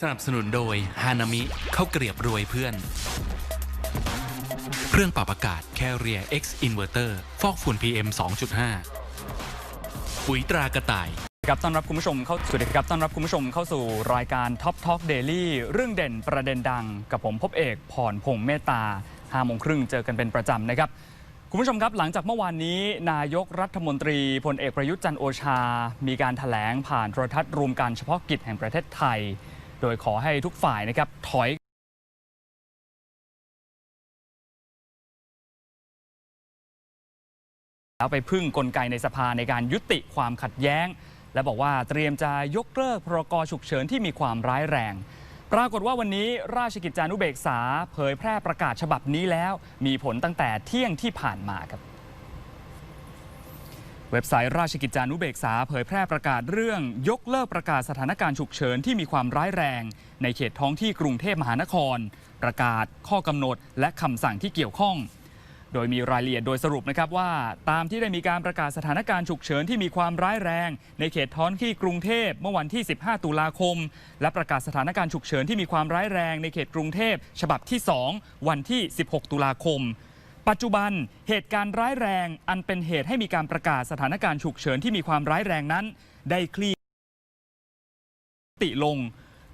สนับสนุนโดยฮานามิข้าวเกรียบรวยเพื่อน เครื่องปรับอากาศ Carrier X Inverter ฟอกฝุ่น PM 2.5 ปุ๋ยตรากระต่ายครับต้อนรับคุณผู้ชมเข้าสวัสดีครับต้อนรับคุณผู้ชมเข้าสู่รายการ Top Talk Daily เรื่องเด่นประเด็นดัง กับผมพบเอกพรพงเมตตา5โมงครึ่งเจอกันเป็นประจำนะครับคุณผู้ชมครับหลังจากเมื่อวานนี้ นายกรัฐมนตรีพลเอกประยุทธ์จันโอชา มีการถแถลงผ่านโทรทัศน์รวมการเฉพาะกิจแห่งประเทศไทย โดยขอให้ทุกฝ่ายนะครับถอยแล้วไปพึ่งกลไกในสภาในการยุติความขัดแย้ง และบอกว่าเตรียมจะยกเลิกพรกฉุกเฉินที่มีความร้ายแรง ปรากฏว่าวันนี้ราชกิจจานุเบกษา เผยแพร่ประกาศฉบับนี้แล้ว มีผลตั้งแต่เที่ยงที่ผ่านมาครับ เว็บไซต์ราชกิจจานุเบกษาเผยแพร่ประกาศเรื่องยกเลิกประกาศสถานการณ์ฉุกเฉินที่มีความร้ายแรง ในเขตท้องที่กรุงเทพมหานคร ประกาศข้อกำหนด และคำสั่งที่เกี่ยวข้อง โดยมีรายละเอียดโดยสรุปนะครับว่า ตามที่ได้มีการประกาศสถานการณ์ฉุกเฉินที่มีความร้ายแรง ในเขตท้องที่กรุงเทพเมื่อวันที่ 15 ตุลาคม และประกาศสถานการณ์ฉุกเฉินที่มีความร้ายแรงในเขตกรุงเทพฉบับที่ 2 วันที่ 16 ตุลาคม ปัจจุบันเหตุการณ์ร้ายแรง อันเป็นเหตุให้มีการประกาศสถานการณ์ฉุกเฉินที่มีความร้ายแรงนั้น ได้คลี่ติลง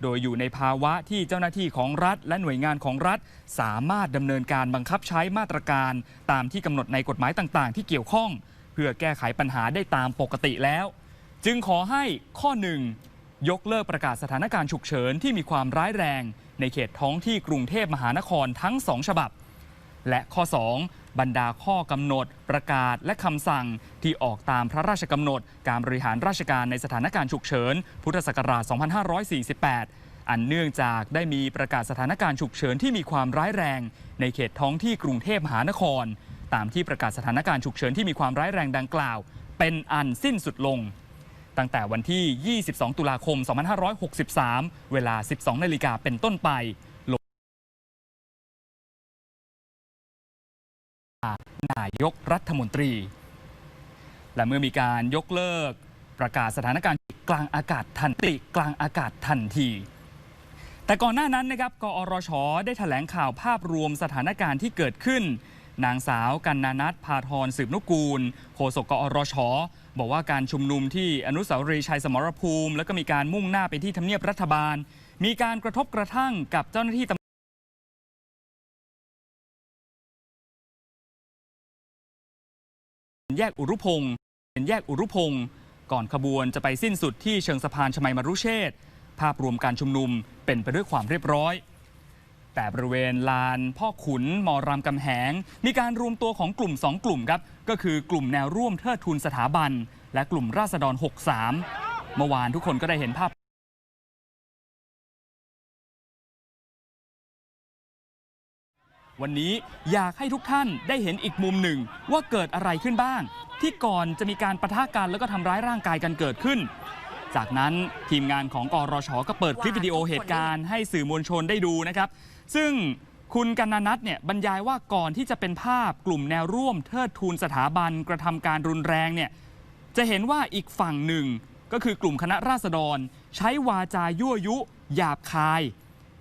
โดยอยู่ในภาวะที่เจ้าหน้าที่ของรัฐ และหน่วยงานของรัฐ สามารถดำเนินการบังคับใช้มาตรการ ตามที่กำหนดในกฎหมายต่าง ๆ ที่เกี่ยวข้อง เพื่อแก้ไขปัญหาได้ตามปกติแล้ว จึงขอให้ข้อหนึ่งยกเลิกประกาศสถานการณ์ฉุกเฉินที่มีความร้ายแรง ในเขตท้องที่กรุงเทพมหานครทั้งสองฉบับ และข้อ 2 บรรดาข้อกำหนด ประกาศและคำสั่งที่ออกตามพระราชกำหนด การบริหารราชการในสถานการณ์ฉุกเฉิน พุทธศักราช 2548อันเนื่องจากได้มีประกาศสถานการณ์ฉุกเฉินที่มีความร้ายแรง ในเขตท้องที่กรุงเทพมหานคร ตามที่ประกาศสถานการณ์ฉุกเฉินที่มีความร้ายแรงดังกล่าว เป็นอันสิ้นสุดลง ตั้งแต่วันที่ 22 ตุลาคม 2563 เวลา 12 นาฬิกาเป็นต้นไป นายกรัฐมนตรี และเมื่อมีการยกเลิกประกาศสถานการณ์กลางอากาศทันติกลางอากาศทันที แต่ก่อนหน้านั้นนะครับกอรชได้ถแถลงข่าวภาพรวมสถานการณ์ที่เกิดขึ้น นางสาวกันนานัทพาทรสืบนุกูลโฆษกกอรชบอกว่าการชุมนุมที่อนุสาวรีย์ชัยสมรภูมิ แล้วก็มีการมุ่งหน้าไปที่ทำเนียบรัฐบาล มีการกระทบกระทั่งกับเจ้าหน้าที่ต แยกอุรุพงศ์เป็นแยกอุรุพงศ์ก่อนขบวนจะไปสิ้นสุดที่เชิงสะพานชมัยมรุเชษภาพรวมการชุมนุมเป็นไปด้วยความเรียบร้อย แต่บริเวณลานพ่อขุนมอรามกำแหง มีการรวมตัวของกลุ่ม 2 กลุ่มครับ ก็คือกลุ่มแนวร่วมเทิดทูนสถาบัน และกลุ่มราษฎร 63 เมื่อวานทุกคนก็ได้เห็นภาพ วันนี้อยากให้ทุกท่านได้เห็นอีกมุมหนึ่งว่าเกิดอะไรขึ้นบ้าง ที่ก่อนจะมีการประทะกันแล้วก็ทำร้ายร่างกายกันเกิดขึ้น จากนั้นทีมงานของกรชก็เปิดคลิปวิดีโอเหตุการณ์ให้สื่อมวลชนได้ดูนะครับ ซึ่งคุณกันนานัทเนี่ยบรรยายว่าก่อนที่จะเป็นภาพกลุ่มแนวร่วมเทิดทูนสถาบันกระทำการรุนแรงเนี่ยจะเห็นว่าอีกฝั่งหนึ่งก็คือกลุ่มคณะราษฎร ใช้วาจายั่วยุ หยาบคาย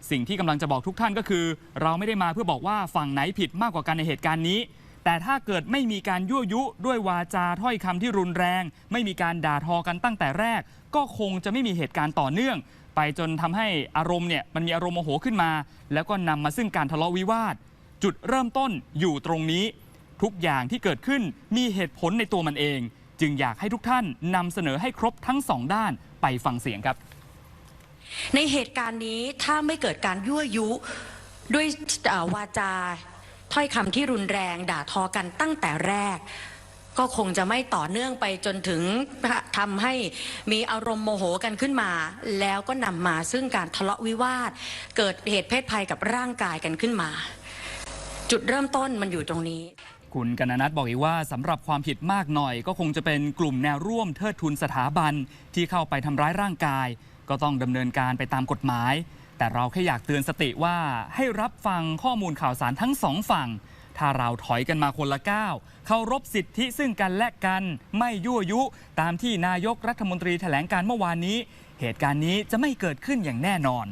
สิ่งที่กำลังจะบอกทุกท่านก็คือ เราไม่ได้มาเพื่อบอกว่าฝั่งไหนผิดมากกว่ากันในเหตุการณ์นี้ แต่ถ้าเกิดไม่มีการยั่วยุด้วยวาจาถ้อยคำที่รุนแรง ไม่มีการด่าทอกันตั้งแต่แรก ก็คงจะไม่มีเหตุการณ์ต่อเนื่อง ไปจนทำให้อารมณ์เนี่ยมันมีอารมณ์โมโหขึ้นมา แล้วก็นำมาซึ่งการทะเลาะวิวาท จุดเริ่มต้นอยู่ตรงนี้ ทุกอย่างที่เกิดขึ้นมีเหตุผลในตัวมันเอง จึงอยากให้ทุกท่านนำเสนอให้ครบทั้งสองด้านไปฟังเสียงครับ ในเหตุการณ์นี้ถ้าไม่เกิดการยั่วยุด้วยวาจาถ้อยคำที่รุนแรงด่าทอกันตั้งแต่แรก ก็คงจะไม่ต่อเนื่องไปจนถึงทำให้มีอารมณ์โมโหกันขึ้นมา แล้วก็นำมาซึ่งการทะเลาะวิวาท เกิดเหตุเพศภัยกับร่างกายกันขึ้นมา จุดเริ่มต้นมันอยู่ตรงนี้คุณกนนัทบอกอีกว่าสำหรับความผิดมากหน่อย ก็คงจะเป็นกลุ่มแนวร่วมเทิดทุนสถาบันที่เข้าไปทำร้ายร่างกาย ก็ต้องดำเนินการไปตามกฎหมาย แต่เราแค่อยากเตือนสติว่าให้รับฟังข้อมูลข่าวสารทั้งสองฝั่ง ถ้าเราถอยกันมาคนละก้าวเคารพสิทธิซึ่งกันและกันไม่ยั่วยุ ตามที่นายกรัฐมนตรีแถลงการเมื่อวานนี้ เหตุการณ์นี้จะไม่เกิดขึ้นอย่างแน่นอน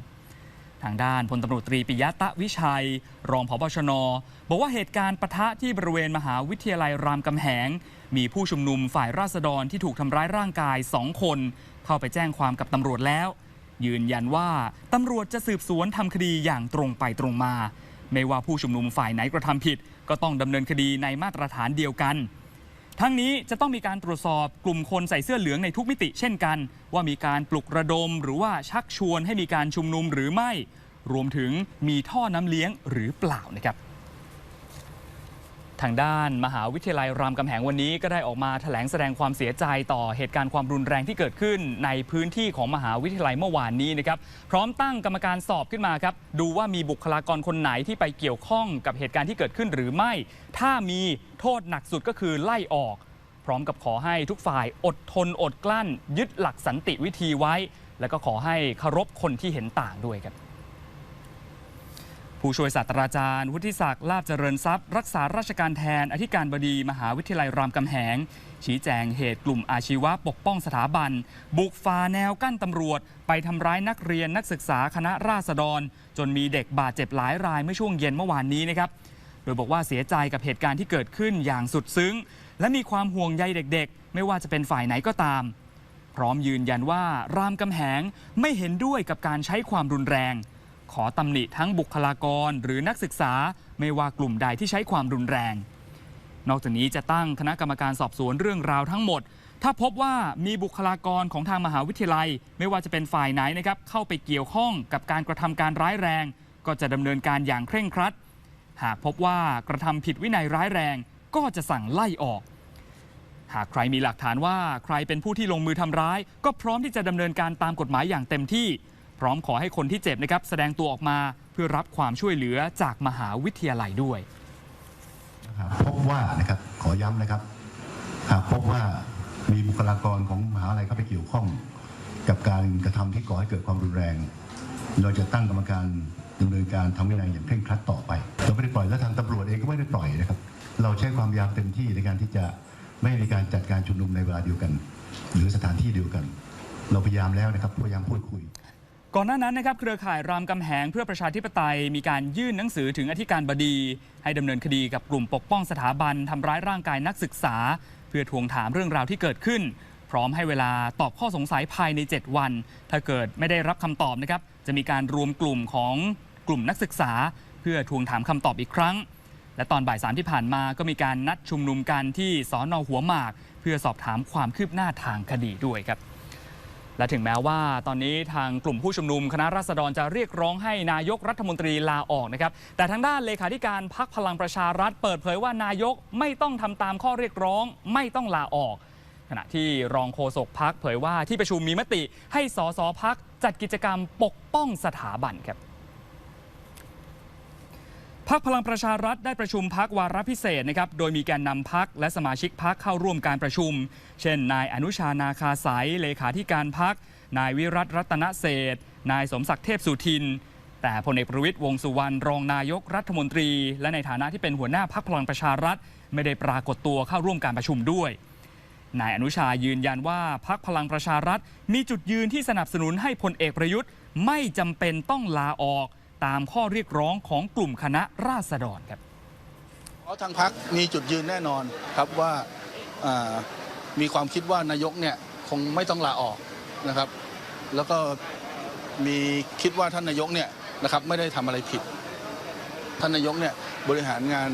ทางด้านพลตำรวจตรีปิยะตะวิชัย รองผบชน บอกว่าเหตุการณ์ปะทะที่บริเวณมหาวิทยาลัยรามคำแหง มีผู้ชุมนุมฝ่ายราษฎรที่ถูกทำร้ายร่างกายสองคน เข้าไปแจ้งความกับตำรวจแล้ว ยืนยันว่าตำรวจจะสืบสวนทำคดีอย่างตรงไปตรงมา ไม่ว่าผู้ชุมนุมฝ่ายไหนกระทำผิด ก็ต้องดำเนินคดีในมาตรฐานเดียวกัน ทั้งนี้จะต้องมีการตรวจสอบกลุ่มคนใส่เสื้อเหลืองในทุกมิติเช่นกัน ว่ามีการปลุกระดมหรือว่าชักชวนให้มีการชุมนุมหรือไม่ รวมถึงมีท่อน้ำเลี้ยงหรือเปล่านะครับ ทางด้านมหาวิทยาลัยรามคำแหงวันนี้ก็ได้ออกมาแถลงแสดงความเสียใจต่อเหตุการณ์ความรุนแรงที่เกิดขึ้นในพื้นที่ของมหาวิทยาลัยเมื่อวานนี้นะครับพร้อมตั้งกรรมการสอบขึ้นมาครับดูว่ามีบุคลากรคนไหนที่ไปเกี่ยวข้องกับเหตุการณ์ที่เกิดขึ้นหรือไม่ ถ้ามีโทษหนักสุดก็คือไล่ออก พร้อมกับขอให้ทุกฝ่ายอดทนอดกลั้น ยึดหลักสันติวิธีไว้ แล้วก็ขอให้เคารพคนที่เห็นต่างด้วยครับ ผู้ช่วยศาสตราจารย์ วุฒิศักดิ์ลาบเจริญทรัพย์ รักษาราชการแทนอธิการบดีมหาวิทยาลัยรามคำแหง ชี้แจงเหตุกลุ่มอาชีวะปกป้องสถาบัน บุกฝ่าแนวกั้นตำรวจ ไปทำร้ายนักเรียนนักศึกษาคณะราษฎร จนมีเด็กบาดเจ็บหลายรายเมื่อช่วงเย็นเมื่อวานนี้นะครับโดยบอกว่าเสียใจกับเหตุการณ์ที่เกิดขึ้นอย่างสุดซึ้ง และมีความห่วงใยเด็กๆ ไม่ว่าจะเป็นฝ่ายไหนก็ตาม พร้อมยืนยันว่ารามคำแหงไม่เห็นด้วยกับการใช้ความรุนแรง ขอตำหนิทั้งบุคลากรหรือนักศึกษาไม่ว่ากลุ่มใดที่ใช้ความรุนแรง นอกจากนี้จะตั้งคณะกรรมการสอบสวนเรื่องราวทั้งหมด ถ้าพบว่ามีบุคลากรของทางมหาวิทยาลัย ไม่ว่าจะเป็นฝ่ายไหนนะครับเข้าไปเกี่ยวข้องกับการกระทำการร้ายแรง ก็จะดำเนินการอย่างเคร่งครัด หากพบว่ากระทำผิดวินัยร้ายแรง ก็จะสั่งไล่ออกหากใครมีหลักฐานว่าใครเป็นผู้ที่ลงมือทำร้าย ก็พร้อมที่จะดำเนินการตามกฎหมายอย่างเต็มที่ พร้อมขอให้คนที่เจ็บนะครับแสดงตัวออกมาเพื่อรับความช่วยเหลือจากมหาวิทยาลัยด้วย หากพบว่านะครับขอย้ำนะครับ หากพบว่ามีบุคลากรของมหาลัยเข้าไปเกี่ยวข้อง กับการกระทำที่ก่อให้เกิดความรุนแรง เราจะตั้งกรรมการดำเนินการทำวินัยอย่างเคร่งครัดต่อไปเราไม่ได้ปล่อยและทางตำรวจเองก็ไม่ได้ปล่อยนะครับ เราใช้ความพยายามเต็มที่ในการที่จะไม่ให้มีการจัดการชุมนุมในเวลาเดียวกัน หรือสถานที่เดียวกัน เราพยายามแล้วนะครับพยายามพูดคุย ก่อนหน้านั้นนะครับเครือข่ายรามกำแหงเพื่อประชาธิปไตยมีการยื่นหนังสือถึงอธิการบดี ให้ดำเนินคดีกับกลุ่มปกป้องสถาบันทำร้ายร่างกายนักศึกษา เพื่อทวงถามเรื่องราวที่เกิดขึ้น พร้อมให้เวลาตอบข้อสงสัยภายใน 7 วัน ถ้าเกิดไม่ได้รับคำตอบนะครับจะมีการรวมกลุ่มของกลุ่มนักศึกษา เพื่อทวงถามคำตอบอีกครั้ง และตอนบ่ายสามที่ผ่านมาก็มีการนัดชุมนุมกันที่สอนอหัวหมาก เพื่อสอบถามความคืบหน้าทางคดีด้วยครับ และถึงแม้ว่าตอนนี้ทางกลุ่มผู้ชุมนุมคณะราษฎรจะเรียกร้องให้นายกรัฐมนตรีลาออกนะครับ แต่ทางด้านเลขาธิการพักพลังประชารัฐ เปิดเผยว่านายกไม่ต้องทำตามข้อเรียกร้อง ไม่ต้องลาออก ขณะที่รองโฆษกพักเผยว่าที่ประชุมมีมติให้สสพักจัดกิจกรรมปกป้องสถาบันครับ พักพลังประชารัฐได้ประชุมพักวาระพิเศษนะครับ โดยมีแกนนำพักและสมาชิกพักเข้าร่วมการประชุม เช่น นายอนุชานาคาสายเลขาธิการพัก นายวิรัตรัตนเศษนายสมศักดิ์เทพสุทิน แต่พลเอกประวิตยวงสุวรรณรองนายกรัฐมนตรี และในฐานะที่เป็นหัวหน้าพักพลังประชารัฐ ไม่ได้ปรากฏตัวเข้าร่วมการประชุมด้วย นายอนุชายืนยันว่าพักพลังประชารัฐ มีจุดยืนที่สนับสนุนให้พลเอกประยุทธ์ไม่จำเป็นต้องลาออก ตามข้อเรียกร้องของกลุ่มคณะราษฎรครับเพราะทางพักมีจุดยืนแน่นอนครับว่าามีความคิดว่านายกเนี่ยคงไม่ต้องลาออกนะครับ แล้วก็มีคิดว่าท่านนายกเนี่ยนะครับไม่ได้ทำอะไรผิด ท่านนายกเนี่ยบริหารงาน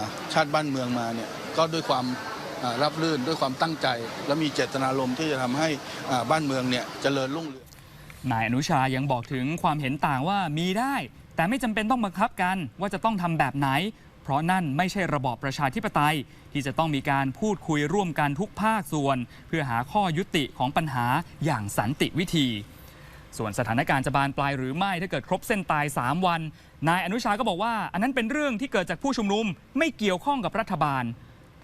าชาติบ้านเมืองมาเนี่ยก็ด้วยความรับรื่นด้วยความตั้งใจ และมีเจตนารมณ์ที่จะทำให้บ้านเมืองเนี่ยเจริญรุ่งเรือง นายอนุชายังบอกถึงความเห็นต่างว่ามีได้ แต่ไม่จำเป็นต้องบังคับกันว่าจะต้องทำแบบไหน เพราะนั่นไม่ใช่ระบอบประชาธิปไตย ที่จะต้องมีการพูดคุยร่วมกันทุกภาคส่วน เพื่อหาข้อยุติของปัญหาอย่างสันติวิธี ส่วนสถานการณ์จะบานปลายหรือไม่ถ้าเกิดครบเส้นตาย 3 วัน นายอนุชาก็บอกว่า อันนั้นเป็นเรื่องที่เกิดจากผู้ชุมนุม ไม่เกี่ยวข้องกับรัฐบาล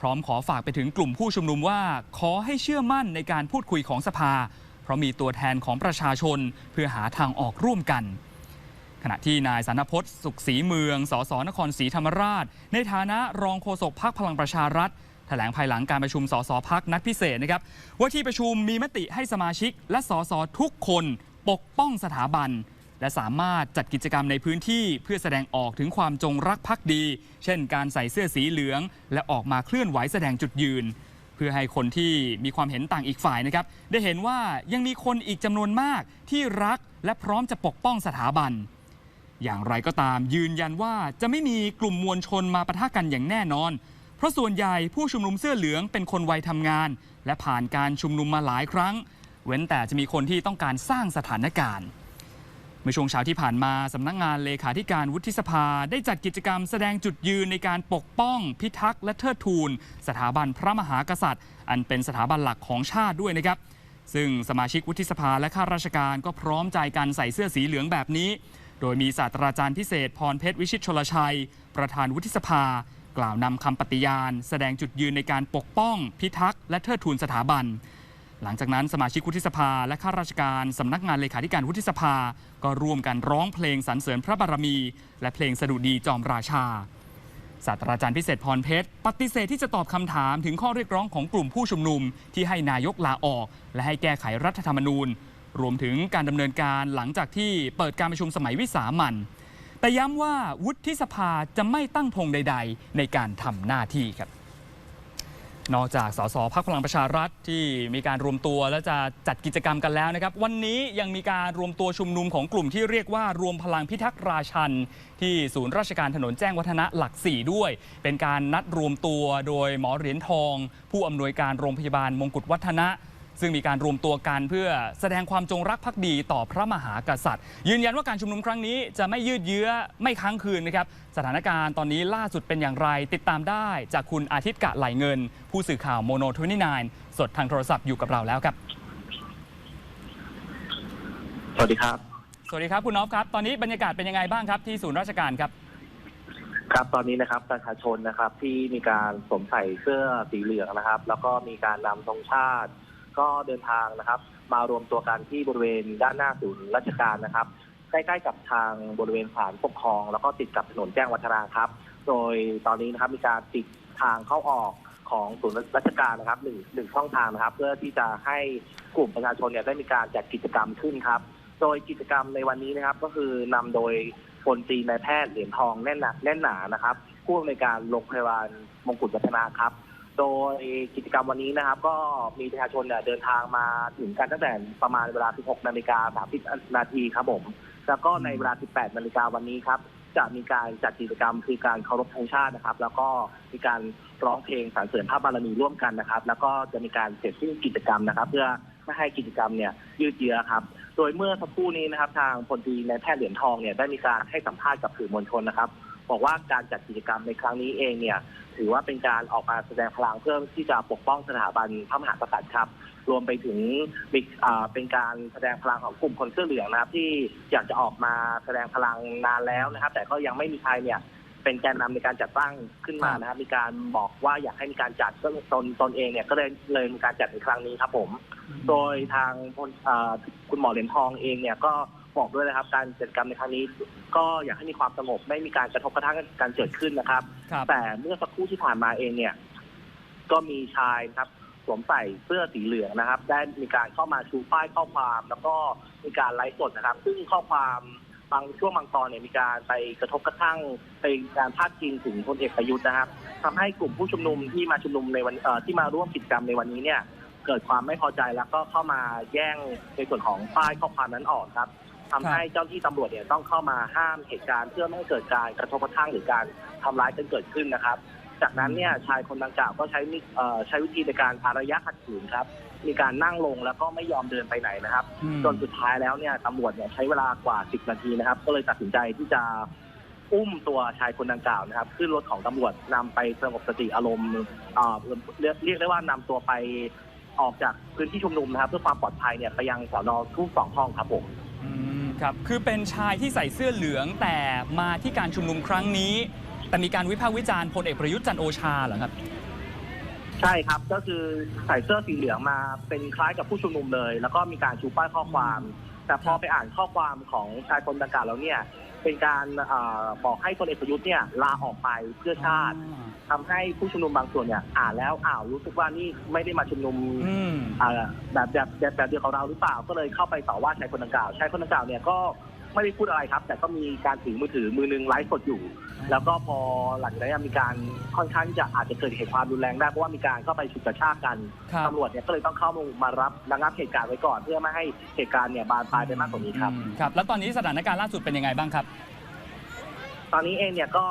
พร้อมขอฝากไปถึงกลุ่มผู้ชุมนุมว่า ขอให้เชื่อมั่นในการพูดคุยของสภา ราะมีตัวแทนของประชาชนเพื่อหาทางออกร่วมกัน ขณะที่นายสานพจน์สุขศรีเมือง สสนครศรีธรรมราช ในฐานะรองโฆษกพักพลังประชารัฐแถลงภายหลังการประชุมสสพักนัดพิเศษนะครับว่าที่ประชุมมีมติให้สมาชิกและสสทุกคนปกป้องสถาบัน และสามารถจัดกิจกรรมในพื้นที่เพื่อแสดงออกถึงความจงรักภักดี เช่น การใส่เสื้อสีเหลือง และออกมาเคลื่อนไหวแสดงจุดยืน เพื่อให้คนที่มีความเห็นต่างอีกฝ่ายนะครับ ได้เห็นว่ายังมีคนอีกจำนวนมากที่รักและพร้อมจะปกป้องสถาบัน อย่างไรก็ตามยืนยันว่าจะไม่มีกลุ่มมวลชนมาปะทะกันอย่างแน่นอน เพราะส่วนใหญ่ผู้ชุมนุมเสื้อเหลืองเป็นคนวัยทำงาน และผ่านการชุมนุมมาหลายครั้ง เว้นแต่จะมีคนที่ต้องการสร้างสถานการณ์ เมื่อช่วงเช้าที่ผ่านมาสำนักงานเลขาธิการวุฒิสภา ได้จัดกิจกรรมแสดงจุดยืนในการปกป้อง พิทักษ์และเทิดทูน สถาบันพระมหากษัตริย์ อันเป็นสถาบันหลักของชาติด้วยนะครับ ซึ่งสมาชิกวุฒิสภาและข้าราชการก็พร้อมใจกันใส่เสื้อสีเหลืองแบบนี้ โดยมีศาสตราจารย์พิเศษพรเพชรวิชิตชลชัย ประธานวุฒิสภา กล่าวนำคำปฏิญาณ แสดงจุดยืนในการปกป้อง พิทักษ์และเทิดทูนสถาบัน หลังจากนั้นสมาชิกวุฒิสภาและข้าราชการสำนักงานเลขาธิการวุฒิสภา ก็ร่วมกันร้องเพลงสรรเสริญพระบารมี และเพลงสดุดีจอมราชาศาสตราจารย์พิเศษพรเพชรปฏิเสธที่จะตอบคำถามถึงข้อเรียกร้องของกลุ่มผู้ชุมนุม ที่ให้นายกลาออก และให้แก้ไขรัฐธรรมนูญ รวมถึงการดำเนินการหลังจากที่เปิดการประชุมสมัยวิสามันแต่ย้ำว่าวุฒิสภาจะไม่ตั้งธงใด ๆ ในการทำหน้าที่ครับ นอกจากสสพักพลังประชารัฐที่มีการรวมตัวและจะจัดกิจกรรมกันแล้วนะครับ วันนี้ยังมีการรวมตัวชุมนุมของกลุ่มที่เรียกว่ารวมพลังพิทักษ์ราชัน ที่ศูนย์ราชการถนนแจ้งวัฒนะหลัก 4 ด้วย เป็นการนัดรวมตัวโดยหมอเหรียญทอง ผู้อำนวยการโรงพยาบาลมงกุฎวัฒนะ ซึ่งมีการรวมตัวกันเพื่อแสดงความจงรักภักดีต่อพระมหากษัตริย์ ยืนยันว่าการชุมนุมครั้งนี้จะไม่ยืดเยื้อไม่ค้างคืนนะครับสถานการณ์ตอนนี้ล่าสุดเป็นอย่างไร ติดตามได้จากคุณอาทิตย์กะไหลเงิน ผู้สื่อข่าวโมโนทวนสดทางโทรศัพท์อยู่กับเราแล้วครับ สวัสดีครับ สวัสดีครับคุณนอฟครับ ตอนนี้บรรยากาศเป็นยังไงบ้างครับที่ศูนย์ราชการครับ ครับตอนนี้นะครับประชาชนนะครับที่มีการสวมใส่เสื้อสีเหลืองนะครับ แล้วก็มีการนำธงชาติ ก็เดินทางนะครับ มารวมตัวกันที่บริเวณด้านหน้าศูนย์ราชการนะครับ ใกล้ๆกับทางบริเวณศาลปกครอง แล้วก็ติดกับถนนแจ้งวัฒนาครับ โดยตอนนี้นะครับมีการปิดทางเข้าออกของศูนย์ราชการนะครับหนึ่งหนึ่งช่องทางนะครับ เพื่อที่จะให้กลุ่มประชาชนเนี่ยได้มีการจัดกิจกรรมขึ้นครับ โดยกิจกรรมในวันนี้นะครับ ก็คือนำโดยพลตรีนายแพทย์เหรียญทองแน่นหนาแน่นหนานะครับผู้อำนวยการโรงพยาบาลมงกุฎวัฒนาครับ โดยกิจกรรมวันนี้นะครับ ก็มีประชาชนเนี่ยเดินทางมาถึงกันตั้งแต่ประมาณเวลา 16 นาฬิกา 30 นาทีครับผม แล้วก็ในเวลา 18 นาฬิกาวันนี้ครับ จะมีการจัดกิจกรรมคือการเคารพธงชาตินะครับ แล้วก็มีการร้องเพลงสรรเสริญพระบารมีร่วมกันนะครับ แล้วก็จะมีการเสร็จสิ้นกิจกรรมนะครับ เพื่อไม่ให้กิจกรรมเนี่ยยืดเยื้อครับ โดยเมื่อสักครู่นี้นะครับ ทางพลตรีนายแพทย์เหรียญทองเนี่ยได้มีการให้สัมภาษณ์กับสื่อมวลชนนะครับ บอกว่าการจัดกิจกรรมในครั้งนี้เองเนี่ย ถือว่าเป็นการออกมาแสดงพลังเพื่อที่จะปกป้องสถาบันพระมหากษัตริย์ครับ รวมไปถึงมีอ่าเป็นการแสดงพลังของกลุ่มคนเสื้อเหลืองนะครับ ที่อยากจะออกมาแสดงพลังนานแล้วนะครับ แต่ก็ยังไม่มีใครเนี่ยเป็นแกนนำในการจัดตั้งขึ้นมานะครับ มีการบอกว่าอยากให้มีการจัดก็ตนตนเองเนี่ยก็เลยเลยมีการจัดในครั้งนี้ครับผม โดยทางพลอ่าคุณหมอเหรียญทองเองเนี่ยก็ บอกด้วยนะครับ การจัดกรรมในครั้งนี้ ก็อยากให้มีความสงบไม่มีการกระทบกระทั่งกันเกิดขึ้นนะครับ ครับ แต่เมื่อสักครู่ที่ผ่านมาเองเนี่ย ก็มีชายนะครับสวมใส่เสื้อสีเหลืองนะครับ ได้มีการเข้ามาชูป้ายข้อความ แล้วก็มีการไลฟ์สดนะครับ ซึ่งข้อความบางช่วงบางตอนเนี่ยมีการไปกระทบกระทั่งไปการพาดพิงถึงพลเอกประยุทธ์นะครับทำให้กลุ่มผู้ชุมนุมที่มาชุมนุมในวันเอ่อที่มาร่วมกิจกรรมในวันนี้เนี่ย เกิดความไม่พอใจแล้วก็เข้ามาแย่งในส่วนของป้ายข้อความนั้นออกครับ ทำให้เจ้าที่ตำรวจเนี่ยต้องเข้ามาห้ามเหตุการณ์เพื่อไม่ให้เกิดการกระทบกระทั่งหรือการทำร้ายกันเกิดขึ้นนะครับ จากนั้นเนี่ยชายคนดังกล่าวก็ใช้มิเอ่อใช้วิธีในการอารยะขัดขืนครับ มีการนั่งลงแล้วก็ไม่ยอมเดินไปไหนนะครับอืมจนสุดท้ายแล้วเนี่ยตำรวจเนี่ยใช้เวลากว่า 10 นาทีนะครับ ก็เลยตัดสินใจที่จะอุ้มตัวชายคนดังกล่าวนะครับ ขึ้นรถของตำรวจนำไปสงบสติอารมณ์เอ่อเรียกเรียกได้ว่านำตัวไปออกจากพื้นที่ชุมนุมนะครับ เพื่อความปลอดภัยเนี่ยไปยังสอนอทุ่งสองห้องครับผมอืม ครับ คือเป็นชายที่ใส่เสื้อเหลืองแต่มาที่การชุมนุมครั้งนี้ แต่มีการวิพากษ์วิจารณ์พลเอกประยุทธ์จันโอชาเหรอครับ ใช่ครับก็คือใส่เสื้อสีเหลืองมาเป็นคล้ายกับผู้ชุมนุมเลย แล้วก็มีการชูป้ายข้อความ แต่พอไปอ่านข้อความของชายคนดังกล่าวแล้วเนี่ย เป็นการเออบอกให้พลเอกประยุทธ์เนี่ยลาออกไปเพื่อชาติทำให้ผู้ชุมนุมบางส่วนเนี่ย อ่านแล้วอ้าวรู้สึกว่านี่ไม่ได้มาชุมนุมอืมอ่าแบบแบบแบบแบบเดียวกับเราหรือเปล่า ก็เลยเข้าไปต่อว่าชายคนดังกล่าวชายคนดังกล่าวเนี่ยก็ไม่ได้พูดอะไรครับ แต่ก็มีการถือมือถือมือหนึงไลฟ์สดอยู่ แล้วก็พอหลังจากนั้นมีการค่อนข้างที่จะอาจจะเกิดเหตุความรุนแรงได้เพราะว่ามีการเข้าไปฉุดกระชากกันครับ ตำรวจเนี่ยก็เลยต้องเข้ามารับระงับเหตุการณ์ไว้ก่อน เพื่อไม่ให้เหตุการณ์เนี่ยบานปลายไปมากกว่านี้ครับ อืมครับ แล้วตอนนี้สถานการณ์ล่าสุดเป็นยังไงบ้างครับ ตอนนี้เองเนี่ยก็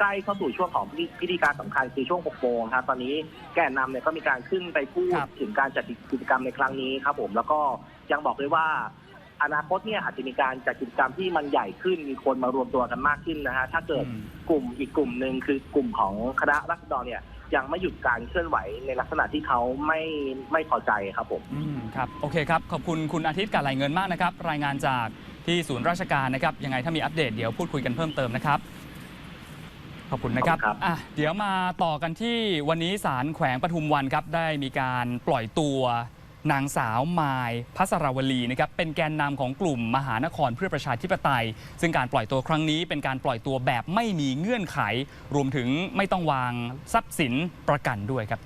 ใกล้เข้าสู่ช่วงของพิธีพิธีการสำคัญคือช่วง 6 โมงครับ ตอนนี้แกนนำเนี่ยก็มีการขึ้นไปพูดครับ ถึงการจัดกิจกรรมในครั้งนี้ครับผม แล้วก็ยังบอกเลยว่า อนาคตเนี่ยอาจจะมีการจัดกิจกรรมที่มันใหญ่ขึ้นมีคนมารวมตัวกันมากขึ้นนะฮะถ้าเกิดอืมกลุ่มอีกกลุ่มหนึ่งคือกลุ่มของคณะรัษฎรเนี่ยยังไม่หยุดการเคลื่อนไหวในลักษณะที่เขาไม่ไม่พอใจครับผมอืมครับโอเคครับ ขอบคุณคุณอาทิตย์กับไหลเงินมากนะครับ รายงานจากที่ศูนย์ราชการนะครับ ยังไงถ้ามีอัปเดตเดี๋ยวพูดคุยกันเพิ่มเติมนะครับ ขอบคุณนะครับขอบคุณครับอะเดี๋ยวมาต่อกันที่วันนี้ศาลแขวงปทุมวันครับ ได้มีการปล่อยตัว นางสาวมายพัสรวลีนะครับเป็นแกนนำของกลุ่มมหานครเพื่อประชาธิปไตย ซึ่งการปล่อยตัวครั้งนี้เป็นการปล่อยตัวแบบไม่มีเงื่อนไข รวมถึงไม่ต้องวางทรัพย์สินประกันด้วยครับ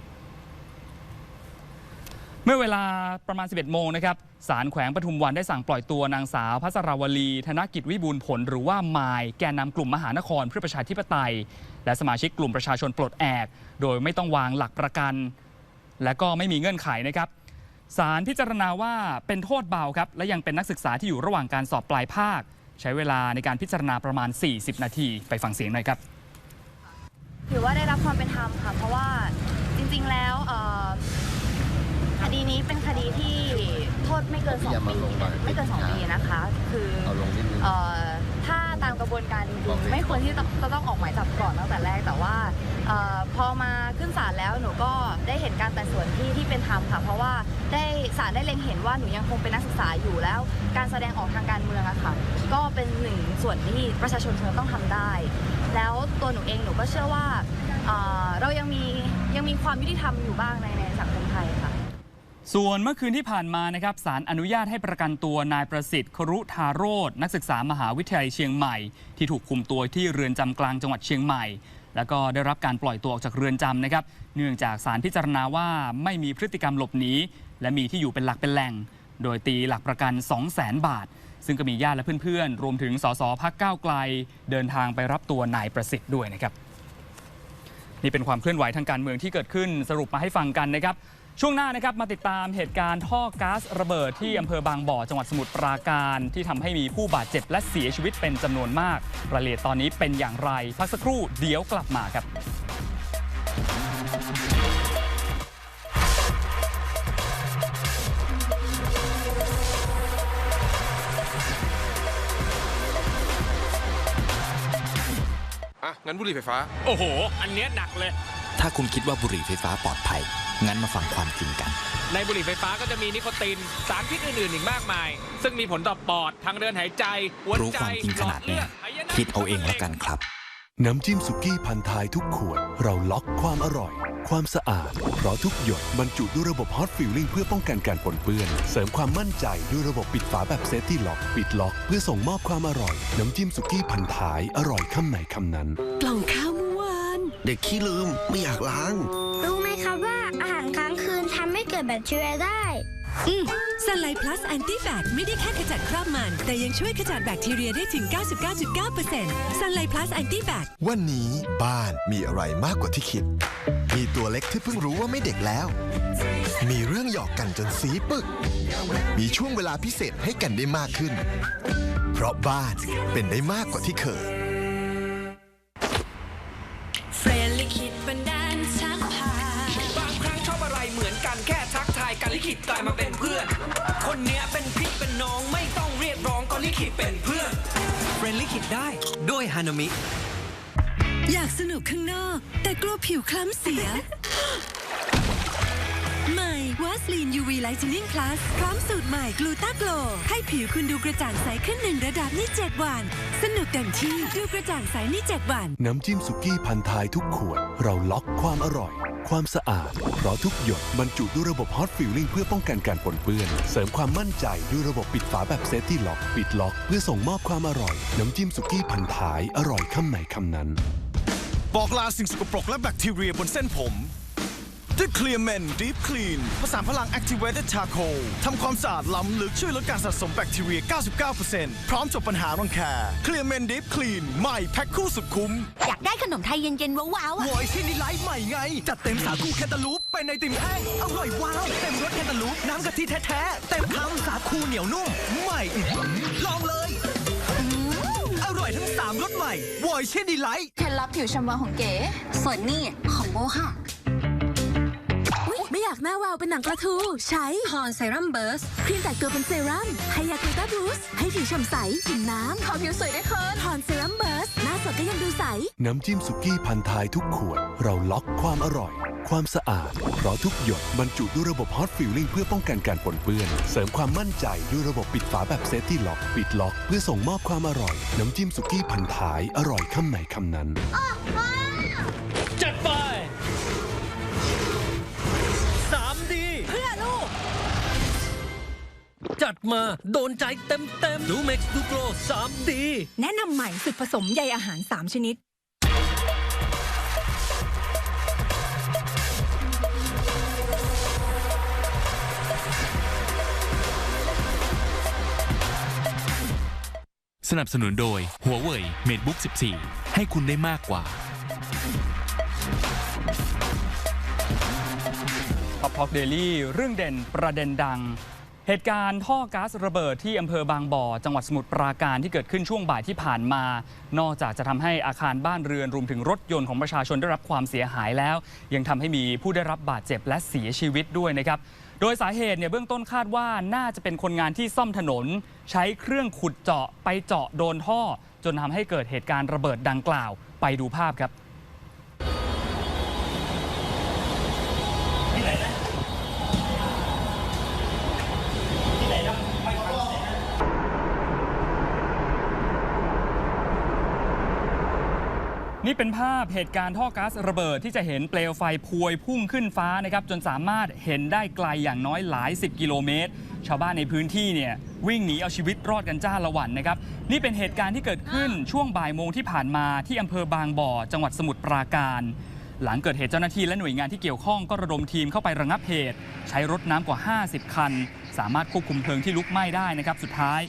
เมื่อเวลาประมาณ 11 โมงนะครับศาลแขวงปทุมวันได้สั่งปล่อยตัวนางสาวพัสราวลี ธนกิจวิบูลผล หรือว่ามายแกนนำกลุ่มมหานครเพื่อประชาธิปไตย และสมาชิกกลุ่มประชาชนปลดแอก โดยไม่ต้องวางหลักประกัน และก็ไม่มีเงื่อนไขนะครับ ศาลพิจารณาว่าเป็นโทษเบาครับ และยังเป็นนักศึกษาที่อยู่ระหว่างการสอบปลายภาค ใช้เวลาในการพิจารณาประมาณ 40 นาที ไปฟังเสียงหน่อยครับ ถือว่าได้รับความเป็นธรรมค่ะ เพราะว่าจริงๆแล้วเอ่อคดีนี้เป็นคดีที่โทษไม่เกิน 2 ปี ไม่เกิน 2 ปีนะคะ คือเอ่อถ้าตามกระบวนการจริงๆไม่ควรที่จะจะต้องออกหมายจับก่อนตั้งแต่แรก แต่ว่าเอ่อพอมาขึ้นศาลแล้วหนูก็ได้เห็นการไต่สวนที่ที่เป็นธรรมค่ะ เพราะว่า ได้ศาลได้เล็งเห็นว่าหนูยังคงเป็นนักศึกษาอยู่แล้ว การแสดงออกทางการเมืองอะค่ะก็เป็นหนึ่งส่วนที่ประชาชนควรต้องทำได้ แล้วตัวหนูเองหนูก็เชื่อว่าเรายังมียังมีความยุติธรรมอยู่บ้างในในสังคมไทยค่ะส่วนเมื่อคืนที่ผ่านมานะครับศาลอนุญาตให้ประกันตัวนายประสิทธิ์ครุธาโรจน์นักศึกษามหาวิทยาลัยเชียงใหม่ ที่ถูกคุมตัวที่เรือนจำกลางจังหวัดเชียงใหม่ แล้วก็ได้รับการปล่อยตัวออกจากเรือนจำนะครับ เนื่องจากศาลพิจารณาว่าไม่มีพฤติกรรมหลบหนี และมีที่อยู่เป็นหลักเป็นแหล่ง โดยตีหลักประกัน 2 0 0 0 0 0 บาท ซึ่งก็มีญาติและเพื่อนๆ รวมถึงสสพักก้าวไกล เดินทางไปรับตัวนายประสิทธิ์ด้วยนะครับ นี่เป็นความเคลื่อนไหวทางการเมืองที่เกิดขึ้นสรุปมาให้ฟังกันนะครับช่วงหน้านะครับมาติดตามเหตุการณ์ท่อก๊าซระเบิดที่อำเภอบางบ่อจังหวัดสมุทรปราการ ที่ทำให้มีผู้บาดเจ็บและเสียชีวิตเป็นจำนวนมาก รายละเอียดตอนนี้เป็นอย่างไร พักสักครู่เดี๋ยวกลับมาครับ งั้นบุหรี่ไฟฟ้า โอ้โห อันเนี้ยหนักเลย ถ้าคุณคิดว่าบุหรี่ไฟฟ้าปลอดภัย งั้นมาฟังความจริงกัน ในบุหรี่ไฟฟ้าก็จะมีนิโคติน สารพิษอื่น ๆ อีกมากมาย ซึ่งมีผลต่อปอด ทางเดินหายใจหัวรู้ใจความจริงขนาดเนี้ยหลอดลือดคิดเอาเองแล้วกันครับ น้ำจิ้มสุกี้พันท้ายทุกขวด เราล็อกความอร่อย ความสะอาด เพราะทุกหยดบรรจุด้วยระบบฮอตฟิลลิ่งเพื่อป้องกันการปนเปื้อน เสริมความมั่นใจด้วยระบบปิดฝาแบบเซฟตี้ล็อก ปิดล็อกเพื่อส่งมอบความอร่อย น้ำจิ้มสุกี้พันท้าย อร่อยคำไหนคำนั้น กล่องข้าวเมื่อวาน เด็กขี้ลืมไม่อยากล้าง รู้ไหมครับว่าอาหารค้างคืนทำให้เกิดแบคทีเรียได้ อืมซันไลพลัสแอนตี้แบคไม่ได้แค่ขจัดคราบมัน แต่ยังช่วยขจัดแบคทีเรียได้ถึง 99.9%ซันไลพลัสแอนตี้แบควันนี้บ้านมีอะไรมากกว่าที่คิด มีตัวเล็กที่เพิ่งรู้ว่าไม่เด็กแล้ว มีเรื่องหยอกกันจนสีปึก มีช่วงเวลาพิเศษให้กันได้มากขึ้น เพราะบ้านเป็นได้มากกว่าที่เคย ขิตกลายมาเป็นเพื่อน คนเนี้ยเป็นพี่เป็นน้องไม่ต้องเรียกร้องก็ลิขิตเป็นเพื่อนเฟรนลิขิตได้ด้วยฮานามิ อยากสนุกข้างนอก แต่กลัวผิวคล้ำเสีย ใหม่วาสลีน UV Lightening Plus พร้อมสูตรใหม่กลูตาโกลให้ผิวคุณดูกระจ่างใสขึ้นหนึ่งระดับใน7วัน สนุกเต็มที่ดูกระจ่างใสใน7วัน น้ำจิ้มสุกี้พันท้ายทุกขวด เราล็อกความอร่อย ความสะอาด เพราะทุกหยดบรรจุด้วยระบบฮอตฟิลลิ่งเพื่อป้องกันการปนเปื้อน เสริมความมั่นใจด้วยระบบปิดฝาแบบเซฟตี้ล็อก ปิดล็อกเพื่อส่งมอบความอร่อย น้ำจิ้มสุกี้พันท้าย อร่อยคำไหนคำนั้น บอกลาสิ่งสกปรกและแบคทีเรียบนเส้นผม ด้วย Clear Men Deep Clean ผสานพลัง Activated Charcoal ทำความสะอาดล้ำลึกช่วยลดการสะสมแบคทีเรีย 99%พร้อมจบปัญหารังแค Clear Men Deep Clean ใหม่แพ็คคู่สุดคุ้ม อยากได้ขนมไทยเย็นๆ ว้าวๆวอยที่นี่ไลฟ์ใหม่ไง จัดเต็มสาคูแคนตาลูปไปในติมแห้งอร่อยว้าว เต็มรสแคนตาลูปน้ำกะทิแท้ๆ เต็มคำสาคูเหนียวนุ่มใหม่อื้อหือลองเลยอืมอร่อยทั้ง3รสใหม่วอยเช่นดีไลท์เคล็ดลับผิวชมพูของเก๋ส่วนนี่ของโบค่ะไม่อยากหน้าวาวเป็นหนังกระทู ใช้ฮอนเซรั่มเบิร์สครีมแต่งตัวเป็นเซรั่มไฮยากูต้าบูสต์ให้ผิวฉ่ำใสผิวน้ำขอผิวสวยได้คืนฮอนเซรั่มเบิร์สหน้าสดก็ยังดูใส น้ำจิ้มสุกี้พันท้ายทุกขวด เราล็อกความอร่อย ความสะอาด เพราะทุกหยดบรรจุด้วยระบบฮอตฟิลลิ่งเพื่อป้องกันการปนเปื้อน เสริมความมั่นใจด้วยระบบปิดฝาแบบเซฟที่ล็อก ปิดล็อก เพื่อส่งมอบความอร่อย น้ำจิ้มสุกี้พันท้ายอร่อยคำไหนคำนั้น จัดมา โดนใจเต็มเต็มดูเม็กซ์ดูโกรสามดีแนะนำใหม่สุดผสมใยอาหาร 3 ชนิด สนับสนุนโดยหัวเว่ยเมดบุ๊ก14 ให้คุณได้มากกว่าท็อปทอกเดลี่เรื่องเด่นประเด็นดัง เหตุการณ์ท่อก๊าซระเบิดที่อำเภอบางบ่อ จังหวัดสมุทรปราการที่เกิดขึ้นช่วงบ่ายที่ผ่านมา นอกจากจะทำให้อาคารบ้านเรือนรวมถึงรถยนต์ของประชาชนได้รับความเสียหายแล้ว ยังทำให้มีผู้ได้รับบาดเจ็บและเสียชีวิตด้วยนะครับ โดยสาเหตุเนี่ยเบื้องต้นคาดว่าน่าจะเป็นคนงานที่ซ่อมถนน ใช้เครื่องขุดเจาะไปเจาะโดนท่อ จนทำให้เกิดเหตุการณ์ระเบิดดังกล่าว ไปดูภาพครับ นี่เป็นภาพเหตุการณ์ท่อก๊าซระเบิดที่จะเห็นเปลวไฟพวยพุ่งขึ้นฟ้านะครับจนสามารถเห็นได้ไกลอย่างน้อยหลาย 10 กิโลเมตร ชาวบ้านในพื้นที่เนี่ยวิ่งหนีเอาชีวิตรอดกันจ้าละวันนะครับนี่เป็นเหตุการณ์ที่เกิดขึ้นช่วงบ่ายโมงที่ผ่านมาที่อำเภอบางบ่อ จังหวัดสมุทรปราการ หลังเกิดเหตุเจ้าหน้าที่และหน่วยงานที่เกี่ยวข้องก็ระดมทีมเข้าไประงับเหตุ ใช้รถน้ำกว่า 50 คัน สามารถควบคุมเพลิงที่ลุกไหม้ได้นะครับสุดท้าย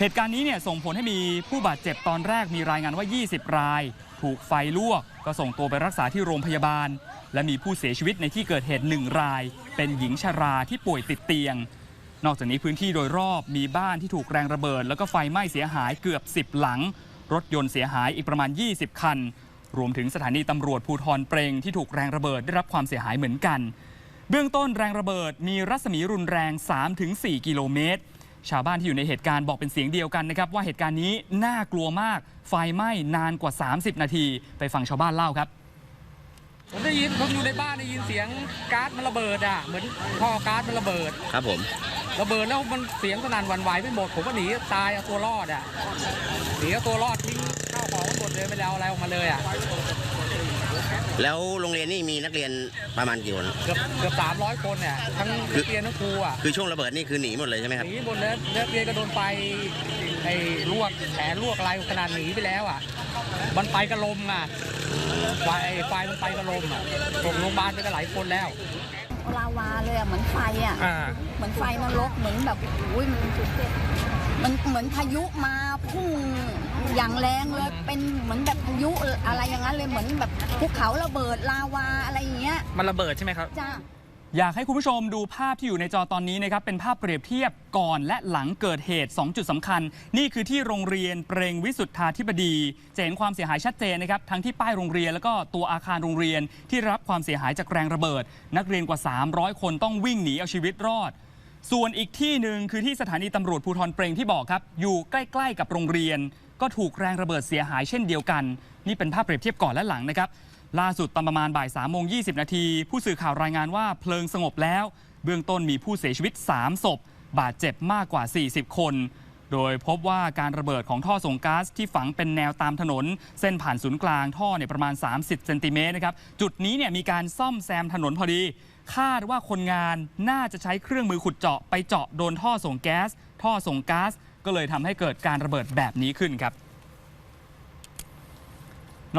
เหตุการณ์นี้เนี่ยส่งผลให้มีผู้บาดเจ็บตอนแรกมีรายงานว่า 20 ราย ถูกไฟลวก ก็ส่งตัวไปรักษาที่โรงพยาบาล และมีผู้เสียชีวิตในที่เกิดเหตุหนึ่งราย เป็นหญิงชราที่ป่วยติดเตียง นอกจากนี้พื้นที่โดยรอบมีบ้านที่ถูกแรงระเบิด แล้วก็ไฟไหม้เสียหายเกือบ 10 หลัง รถยนต์เสียหายอีกประมาณ 20 คัน รวมถึงสถานีตำรวจภูทรเปรงที่ถูกแรงระเบิดได้รับความเสียหายเหมือนกัน เบื้องต้นแรงระเบิดมีรัศมีรุนแรง 3-4 กิโลเมตร ชาวบ้านที่อยู่ในเหตุการณ์บอกเป็นเสียงเดียวกันนะครับว่าเหตุการณ์นี้น่ากลัวมาก ไฟไหม้นานกว่า 30 นาที ไปฟังชาวบ้านเล่าครับ ผมได้ยินผมอยู่ในบ้านได้ยินเสียงก๊าซมันระเบิดอะเหมือนท่อก๊าซมันระเบิดครับผม ระเบิดแล้วมันเสียงสนั่นหวั่นไหวไปหมดผมก็หนีตายเอาตัวรอดอะหนีเอาตัวรอดทิ้งข้าวของไว้หมดเลยไม่ได้เอาอะไรออกมาเลยอะ แล้วโรงเรียนนี่มีนักเรียนประมาณกี่คนเกือบเกือบสามร้อยคนเนี่ยทั้งนักเรียนทั้งครูอะคือช่วงระเบิดนี่คือหนีหมดเลยใช่ไหมครับหนีหมดเลยนักเรียนก็โดนไฟไอ้ลวกแขนลวกอะไรขนาดหนีไปแล้วอะ มันไปกระลมอะไฟไอ้ไฟมันไปกระลมอะส่งโรงพยาบาลไปกันหลายคนแล้วลาวาเลยอะเหมือนไฟอะอ่าเหมือนไฟนรกเหมือนแบบอุ้ยมัน มันเหมือนพายุมาพุ่งอย่างแรงเลยเป็นเหมือนแบบพายุอะไรอย่างนั้นเลยเหมือนแบบภูเขาระเบิดลาวาอะไรอย่างเงี้ยมันระเบิดใช่ไหมครับจ้าอยากให้คุณผู้ชมดูภาพที่อยู่ในจอตอนนี้นะครับ เป็นภาพเปรียบเทียบก่อนและหลังเกิดเหตุ 2 จุดสำคัญ นี่คือที่โรงเรียนเปรงวิสุทธาธิบดีจะเห็นความเสียหายชัดเจนนะครับ ทั้งที่ป้ายโรงเรียนแล้วก็ตัวอาคารโรงเรียนที่รับความเสียหายจากแรงระเบิด นักเรียนกว่า 300 คนต้องวิ่งหนีเอาชีวิตรอด ส่วนอีกที่หนึ่งคือที่สถานีตำรวจภูธรเปรงที่บอกครับ อยู่ใกล้ๆกับโรงเรียน ก็ถูกแรงระเบิดเสียหายเช่นเดียวกัน นี่เป็นภาพเปรียบเทียบก่อนและหลังนะครับ ล่าสุดตอนประมาณบ่าย3ามโมงยีนาที ผู้สื่อข่าวรายงานว่าเพลิงสงบแล้ว เบื้องต้นมีผู้เสียชีวิต 3 ศพ บาดเจ็บมากกว่า 40 คน โดยพบว่าการระเบิดของท่อส่งก๊าซที่ฝังเป็นแนวตามถนน เส้นผ่านศูนย์กลางท่อเนี่ยประมาณ 30 เซนติเมตรนะครับ จุดนี้เนี่ยมีการซ่อมแซมถนนพอดี คาดว่าคนงานน่าจะใช้เครื่องมือขุดเจาะไปเจาะโดนท่อส่งแก๊ส ท่อส่งก๊าซก็เลยทำให้เกิดการระเบิดแบบนี้ขึ้นครับ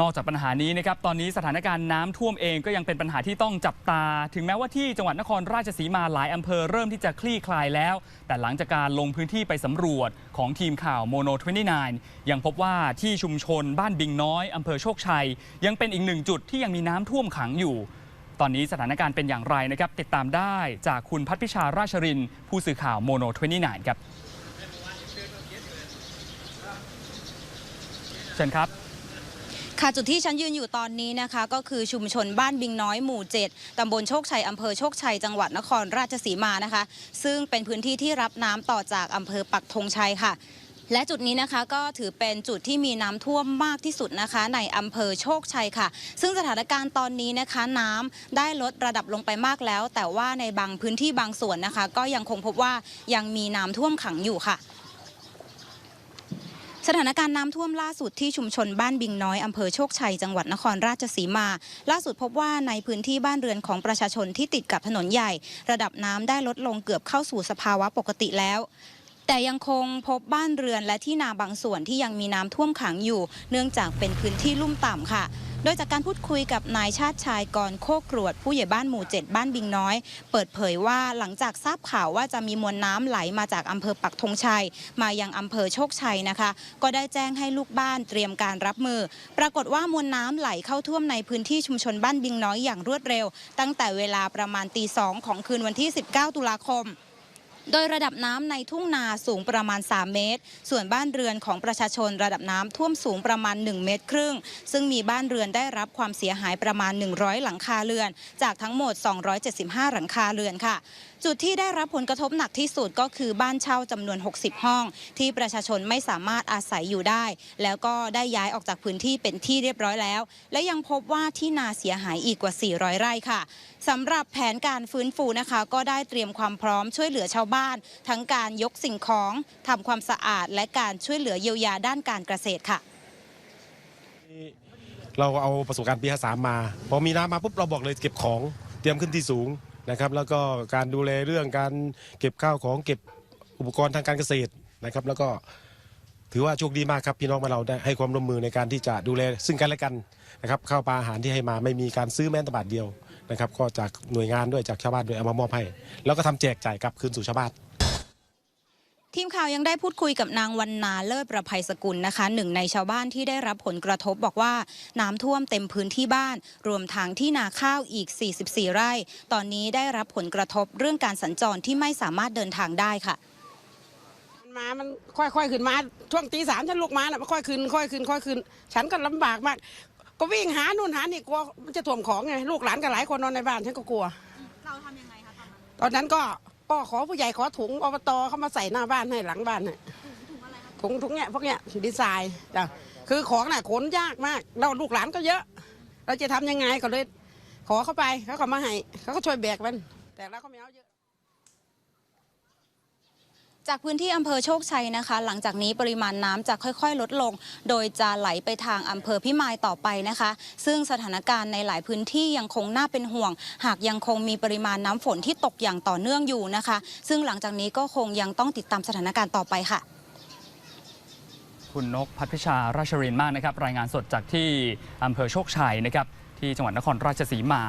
นอกจากปัญหานี้นะครับตอนนี้สถานการณ์น้ำท่วมเองก็ยังเป็นปัญหาที่ต้องจับตา ถึงแม้ว่าที่จังหวัดนครราชสีมาหลายอำเภอเริ่มที่จะคลี่คลายแล้ว แต่หลังจากการลงพื้นที่ไปสำรวจของทีมข่าวโมโน29 ยังพบว่าที่ชุมชนบ้านบิงน้อยอำเภอโชคชัย ยังเป็นอีกหนึ่งจุดที่ยังมีน้ำท่วมขังอยู่ ตอนนี้สถานการณ์เป็นอย่างไรนะครับ ติดตามได้จากคุณพัฒพิชาราชรินทร์ผู้สื่อข่าวโมโน29ครับเชิญครับ ค่ะจุดที่ฉันยืนอยู่ตอนนี้นะคะก็คือชุมชนบ้านบิงน้อยหมู่ 7ตำบลโชคชัยอำเภอโชคชัยจังหวัดนครราชสีมานะคะ ซึ่งเป็นพื้นที่ที่รับน้ำต่อจากอำเภอปักธงชัยค่ะ และจุดนี้นะคะก็ถือเป็นจุดที่มีน้ำท่วมมากที่สุดนะคะ ในอำเภอโชคชัยค่ะ ซึ่งสถานการณ์ตอนนี้นะคะน้ำได้ลดระดับลงไปมากแล้ว แต่ว่าในบางพื้นที่บางส่วนนะคะ ก็ยังคงพบว่ายังมีน้ำท่วมขังอยู่ค่ะ สถานการณ์น้ำท่วมล่าสุดที่ชุมชนบ้านบิงน้อยอำเภอโชคชัยจังหวัดนครราชสีมา ล่าสุดพบว่าในพื้นที่บ้านเรือนของประชาชนที่ติดกับถนนใหญ่ ระดับน้ำได้ลดลงเกือบเข้าสู่สภาวะปกติแล้วแต่ยังคงพบบ้านเรือนและที่นาบางส่วนที่ยังมีน้ำท่วมขังอยู่ เนื่องจากเป็นพื้นที่ลุ่มต่ำค่ะ ดยจากการพูดคุยกับนายชาติชายกรโคกรวด ผู้ใหญ่บ้านหมู่ 7 บ้านบิงน้อย เปิดเผยว่าหลังจากทราบข่าวว่าจะมีมวลน้ำไหลมาจากอำเภอปักธงชัย มายังอำเภอโชคชัยนะคะ ก็ได้แจ้งให้ลูกบ้านเตรียมการรับมือ ปรากฏว่ามวลน้ำไหลเข้าท่วมในพื้นที่ชุมชนบ้านบิงน้อยอย่างรวดเร็ว ตั้งแต่เวลาประมาณตีสองของคืนวันที่ 19 ตุลาคม โดยระดับน้ำในทุ่งนาสูงประมาณ 3 เมตร ส่วนบ้านเรือนของประชาชนระดับน้ำท่วมสูงประมาณ 1 เมตรครึ่ง ซึ่งมีบ้านเรือนได้รับความเสียหายประมาณ 100 หลังคาเรือน จากทั้งหมด 275 หลังคาเรือนค่ะ จุดที่ได้รับผลกระทบหนักที่สุดก็คือบ้านเช่าจำนวน 60 ห้อง ที่ประชาชนไม่สามารถอาศัยอยู่ได้ แล้วก็ได้ย้ายออกจากพื้นที่เป็นที่เรียบร้อยแล้ว และยังพบว่าที่นาเสียหายอีกกว่า 400 ไร่ค่ะ สำหรับแผนการฟื้นฟูนะคะ ก็ได้เตรียมความพร้อมช่วยเหลือชาวบ้าน ทั้งการยกสิ่งของทำความสะอาด และการช่วยเหลือเยียวยาด้านการเกษตรค่ะเราเอาประสบการณ์ปี53มา พอมีน้ำมาปุ๊บเราบอกเลยเก็บของเตรียมขึ้นที่สูงนะครับ แล้วก็การดูแลเรื่องการเก็บข้าวของเก็บอุปกรณ์ทางการเกษตรนะครับ แล้วก็ถือว่าโชคดีมากครับพี่น้องมาเราได้ให้ความร่วมมือในการที่จะดูแลซึ่งกันและกันนะครับข้าวปลาอาหารที่ให้มาไม่มีการซื้อแม้แต่บาทเดียว นะครับก็จากหน่วยงานด้วยจากชาวบ้านด้วยเอามามอบให้ แล้วก็ทำแจกจ่ายกลับคืนสู่ชาวบ้าน ทีมข่าวยังได้พูดคุยกับนางวันนาเลิศประภัยสกุลนะคะ หนึ่งในชาวบ้านที่ได้รับผลกระทบบอกว่าน้ำท่วมเต็มพื้นที่บ้าน รวมทั้งที่นาข้าวอีก 44 ไร่ ตอนนี้ได้รับผลกระทบเรื่องการสัญจรที่ไม่สามารถเดินทางได้ค่ะมามันค่อยๆขึ้นมา ช่วงตีสามฉันลุกมาน่ะมันค่อยขึ้นค่อยขึ้นค่อยขึ้น ฉันก็ลำบากมาก ก็วิ่งหานู่นหานี่กลัวมันจะถ่วมของไงลูกหลานก็หลายคนนอนในบ้านฉันก็กลัว เราทำยังไงคะตอนนั้นตอนนั้นก็ก็ขอผู้ใหญ่ขอถุงอบตเข้ามาใส่หน้าบ้านให้หลังบ้านให้ถุงถุงเนี้ยพวกเนี้ยดีไซน์จ้ะคือของน่ะขนยากมากเราลูกหลานก็เยอะ เราจะทำยังไงก็เลย ขอเข้าไปเขาก็มาให้เขาก็ช่วยแบกมัน แต่เราก็ไม่เอาเยอะ จากพื้นที่อำเภอโชคชัยนะคะ หลังจากนี้ปริมาณน้ำจะค่อยๆ ลดลง โดยจะไหลไปทางอำเภอพิมายต่อไปนะคะ ซึ่งสถานการณ์ในหลายพื้นที่ยังคงน่าเป็นห่วง หากยังคงมีปริมาณน้ำฝนที่ตกอย่างต่อเนื่องอยู่นะคะ ซึ่งหลังจากนี้ก็คงยังต้องติดตามสถานการณ์ต่อไปค่ะ คุณนกพัฒพิชาราชรินทร์มากนะครับ รายงานสดจากที่อำเภอโชคชัยนะครับที่จังหวัดนครราชสีมา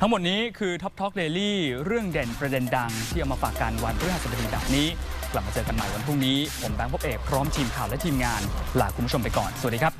ทั้งหมดนี้คือท็อปท a l k เดลี่เรื่องเด่นประเด็นดังที่เอามาฝากกันวันพฤหัสบดีแบบนี้ กลับมาเจอกันใหม่วันพรุ่งนี้ ผมแบงค์พบเอกพร้อมทีมข่าวและทีมงานลาคุณผู้ชมไปก่อน สวัสดีครับ